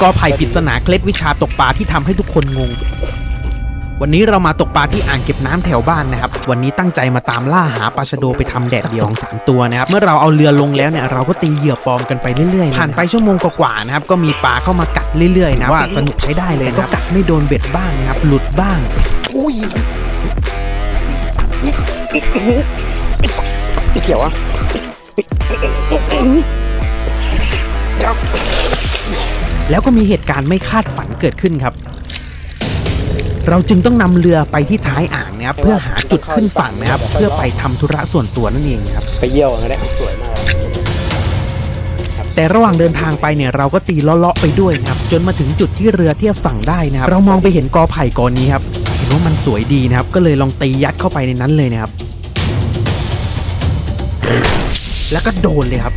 กอไผ่ปริศนาเคล็ดวิชาตกปลาที่ทำให้ทุกคนงง วันนี้เรามาตกปลาที่อ่างเก็บน้ำแถวบ้านนะครับ วันนี้ตั้งใจมาตามล่าหาปลาชะโดไปทำแดดเดียวสองสามตัวนะครับ เมื่อเราเอาเรือลงแล้วเนี่ยเราก็ตีเหยื่อปลอมกันไปเรื่อยๆ ผ่านไปชั่วโมงกว่าๆนะครับ ก็มีปลาเข้ามากัดเรื่อยๆนะว่าสนุกใช้ได้เลยนะครับก็กัดไม่โดนเบ็ดบ้างนะครับ หลุดบ้าง อุ้ยไม่เกี่ยวอะ แล้วก็มีเหตุการณ์ไม่คาดฝันเกิดขึ้นครับ เราจึงต้องนำเรือไปที่ท้ายอ่างนะครับเพื่อหาจุดขึ้นฝั่งนะครับ เพื่อไปทำธุระส่วนตัวนั่นเองครับ ไปเยี่ยวกันได้สวยมากแต่ระหว่างเดินทางไปเนี่ยเราก็ตีเลาะๆไปด้วยนะครับ จนมาถึงจุดที่เรือเทียบฝั่งได้นะครับ เรามองไปเห็นกอไผ่กอนี้ครับเห็นว่ามันสวยดีนะครับ ก็เลยลองตียัดเข้าไปในนั้นเลยนะครับ แล้วก็โดนเลยครับ